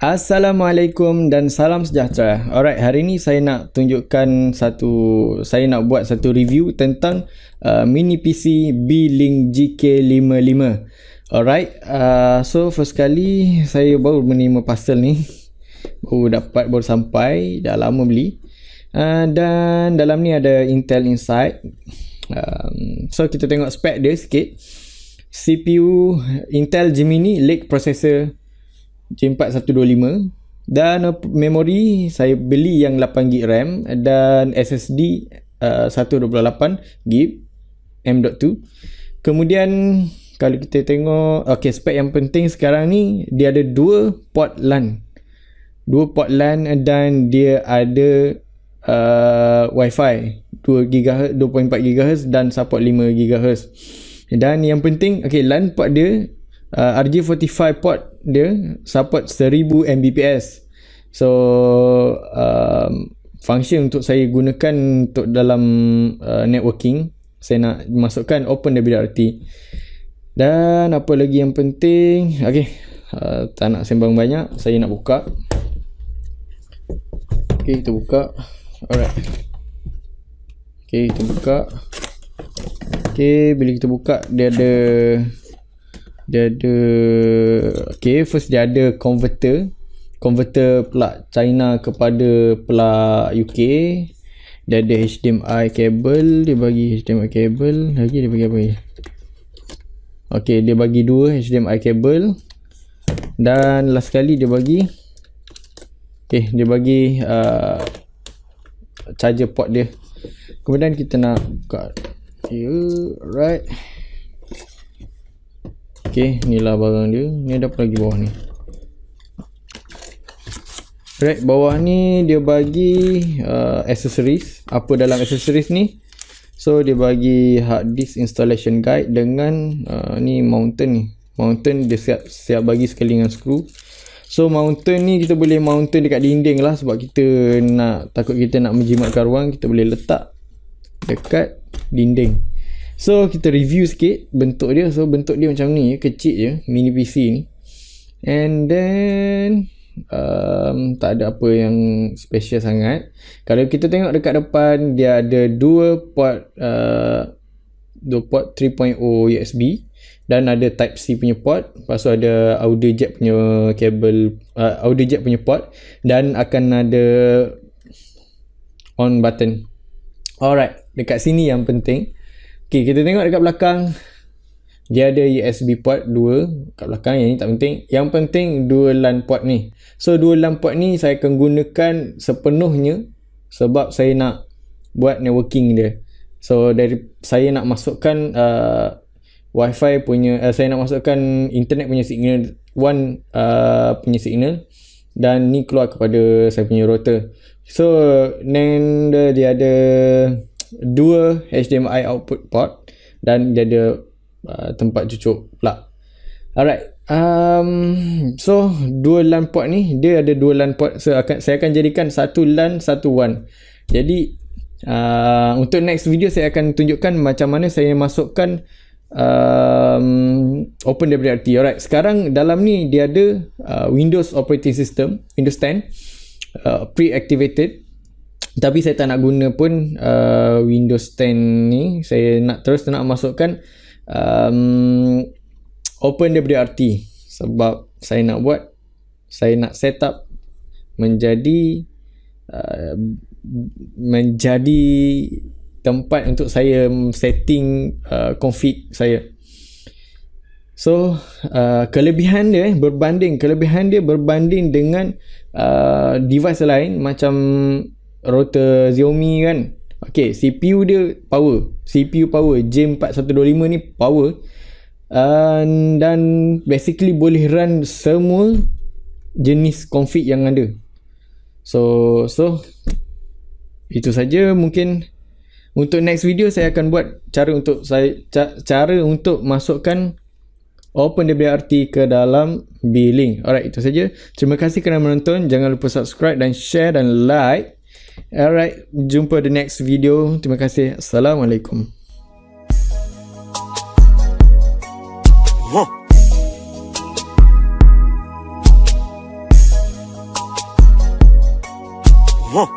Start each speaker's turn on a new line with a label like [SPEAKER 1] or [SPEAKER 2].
[SPEAKER 1] Assalamualaikum dan salam sejahtera. Alright, hari ini saya nak tunjukkan satu saya nak buat satu review tentang uh, mini PC B-Link GK55. Alright, uh, so first kali saya baru menerima parcel ni. Baru dapat baru sampai, dah lama beli. Uh, dan dalam ni ada Intel Inside. Um, so kita tengok spek dia sikit. CPU Intel Gemini Lake Processor J4125 dan memori saya beli yang 8GB RAM dan SSD uh, 128GB M.2 kemudian kalau kita tengok ok spek yang penting sekarang ni dia ada dua port LAN. Dua port LAN dan dia ada uh, Wi-Fi 2 GHz 2.4 GHz dan support 5 GHz dan yang penting ok LAN port dia uh, RJ45 port dia support 1000 Mbps. So um, function untuk saya gunakan untuk dalam uh, networking saya nak masukkan open WRT dan apa lagi yang penting? Ok uh, tak nak sembang banyak saya nak buka. Ok kita buka. Alright. Ok kita buka. Ok bila kita buka dia ada dia ada okay first dia ada converter. Converter plug China kepada plug UK dia ada HDMI cable dia bagi HDMI cable lagi dia bagi apa ni ok dia bagi dua HDMI cable dan last sekali dia bagi ok dia bagi uh, charger port dia. Kemudian kita nak buka. Yeah, right Okey, inilah barang dia. Ni ada apa lagi bawah ni? Right, bawah ni dia bagi uh, accessories. Apa dalam accessories ni? So, dia bagi hard disk installation guide dengan uh, ni mountain ni. Mountain dia siap siap bagi sekali dengan screw. So, mountain ni kita boleh mountain dekat dinding lah sebab kita nak takut kita nak menjimatkan ruang, kita boleh letak dekat dinding. So kita review sikit bentuk dia. So bentuk dia macam ni kecil je mini PC ni. And then um, tak ada apa yang special sangat. Kalau kita tengok dekat depan dia ada dua port uh, dua port 3.0 USB dan ada type C punya port. Lepas tu ada audio jack punya kabel uh, audio jack punya port dan akan ada on button. Alright, dekat sini yang penting Okay, kita tengok dekat belakang. Dia ada USB port 2 kat belakang. Yang ni tak penting. Yang penting dua LAN port ni. So, dua LAN port ni saya akan gunakan sepenuhnya sebab saya nak buat networking dia. So, dari saya nak masukkan uh, Wi-Fi punya, uh, saya nak masukkan internet punya signal, one uh, punya signal dan ni keluar kepada saya punya router. So, then dia ada dua HDMI output port dan dia ada uh, tempat cucuk plug. Alright. Um, so dua LAN port ni dia ada dua LAN port. So akan saya akan jadikan satu LAN satu WAN. Jadi uh, untuk next video saya akan tunjukkan macam mana saya masukkan um, OpenWRT. Alright. Sekarang dalam ni dia ada uh, Windows operating system Windows 10 uh, pre-activated tapi saya tak nak guna pun uh, Windows 10 ni. Saya nak terus nak masukkan um, OpenWRT sebab saya nak buat saya nak set up menjadi uh, menjadi tempat untuk saya setting uh, config saya. So uh, kelebihan dia eh, berbanding kelebihan dia berbanding dengan uh, device lain macam router Xiaomi kan Okay, CPU dia power CPU power J4125 ni power uh, dan basically boleh run semua jenis config yang ada so so itu saja mungkin untuk next video saya akan buat cara untuk saya cara untuk masukkan OpenWRT ke dalam B-Link. Alright, itu saja. Terima kasih kerana menonton. Jangan lupa subscribe dan share dan like. Alright, jumpa the next video. Terima kasih. Assalamualaikum. Whoa.
[SPEAKER 2] Whoa.